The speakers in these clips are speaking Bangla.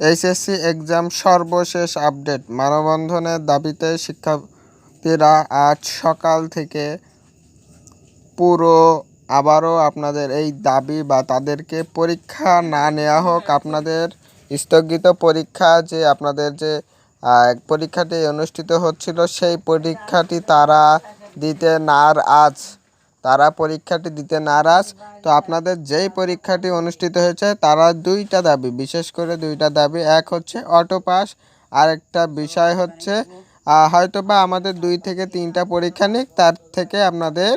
এইচএসসি এক্সাম সর্বশেষ আপডেট। মানববন্ধনের দাবিতে শিক্ষার্থীরা আজ সকাল থেকে পুরো আবারও আপনাদের এই দাবি বা তাদেরকে পরীক্ষা না নেওয়া হোক, আপনাদের স্থগিত পরীক্ষা যে আপনাদের যে পরীক্ষাটি অনুষ্ঠিত হচ্ছিল সেই পরীক্ষাটি তারা দিতে নারাজ। তারা পরীক্ষাটি দিতে নারাজ। তো আপনাদের যেই পরীক্ষাটি অনুষ্ঠিত হয়েছে, তারা দুইটা দাবি, বিশেষ করে দুইটা দাবি। এক হচ্ছে অটো পাস আর একটা বিষয় হচ্ছে হয়তো বা আমাদের দুই থেকে তিনটা পরীক্ষা নিক, তার থেকে আপনাদের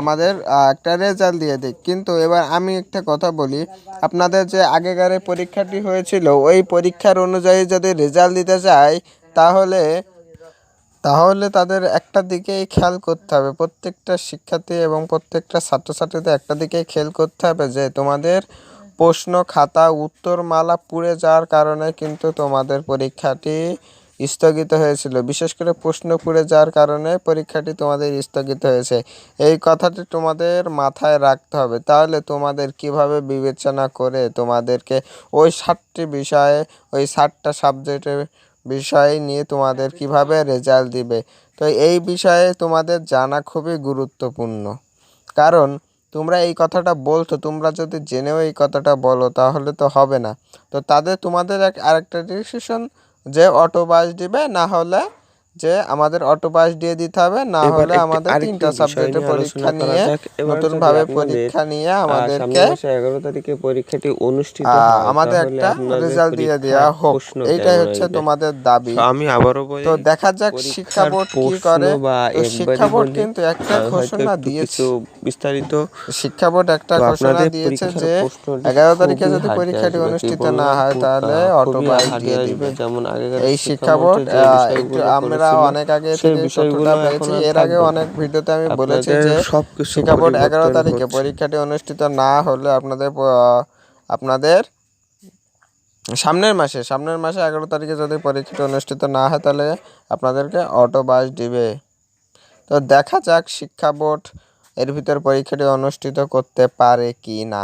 আমাদের একটা রেজাল্ট দিয়ে দিক। কিন্তু এবার আমি একটা কথা বলি, আপনাদের যে আগেকার পরীক্ষাটি হয়েছিল, ওই পরীক্ষার অনুযায়ী যদি রেজাল্ট দিতে চায় তাহলে তাহলে তাদের একটা দিকেই খেয়াল করতে হবে। প্রত্যেকটা শিক্ষার্থী এবং প্রত্যেকটা ছাত্রছাত্রীদের একটা দিকেই খেয়াল করতে হবে যে তোমাদের প্রশ্ন, খাতা, উত্তরমালা পুড়ে যাওয়ার কারণে কিন্তু তোমাদের পরীক্ষাটি স্থগিত হয়েছিল। বিশেষ করে প্রশ্ন পুড়ে যাওয়ার কারণে পরীক্ষাটি তোমাদের স্থগিত হয়েছে। এই কথাটি তোমাদের মাথায় রাখতে হবে। তাহলে তোমাদের কীভাবে বিবেচনা করে তোমাদেরকে ওই ষাটটি বিষয়ে, ওই ষাটটা সাবজেক্টের বিষয় নিয়ে তোমাদের কীভাবে রেজাল্ট দিবে। তো এই বিষয়ে তোমাদের জানা খুবই গুরুত্বপূর্ণ। কারণ তোমরা এই কথাটা বলছো, তোমরা যদি জেনেও এই কথাটা বলো, তাহলে তো হবে না। তো তাদের তোমাদের এক, আরেকটা ডিসিশন যে অটো বাস দিবে, না হলে যে আমাদের অটো বাস দিয়ে দিতে হবে না হলে আমাদের তিনটা বিষয় সাবজেক্টে পরীক্ষা নিয়ে নতুন ভাবে পরীক্ষা নিয়ে আমাদেরকে সামনের মাসে এগারো তারিখে পরীক্ষাটি অনুষ্ঠিত আমাদের একটা রেজাল্ট দিয়ে দেওয়া হোক। এইটাই হচ্ছে তোমাদের দাবি। আমি আবারও বলি তো দেখা যাক শিক্ষা বোর্ড কি করে। শিক্ষা বোর্ড কিন্তু একটা ঘোষণা দিয়েছে। বিস্তারিত। শিক্ষা বোর্ড একটা ঘোষণা দিয়েছে যে প্রশ্নটি এগারো তারিখে যদি পরীক্ষাটি অনুষ্ঠিত না হয় তাহলে অটো হার্ড দিয়ে দিবে। যেমন আগেকার এই শিক্ষা বোর্ড শিক্ষামন্ত্রী আমরা অনেক আগে থেকে তথ্যটা পেয়েছি। এর আগে অনেক ভিডিওতে আমি বলেছি যে শিক্ষা বোর্ড এগারো তারিখে পরীক্ষাটি অনুষ্ঠিত না হলে আপনাদের আপনাদের সামনের মাসে সামনের মাসে এগারো তারিখে যদি পরীক্ষাটি অনুষ্ঠিত না হয় তাহলে আপনাদেরকে অটো বাস দিবে। তো দেখা যাক শিক্ষা বোর্ড এর ভিতর পরীক্ষাটি অনুষ্ঠিত করতে পারে কি না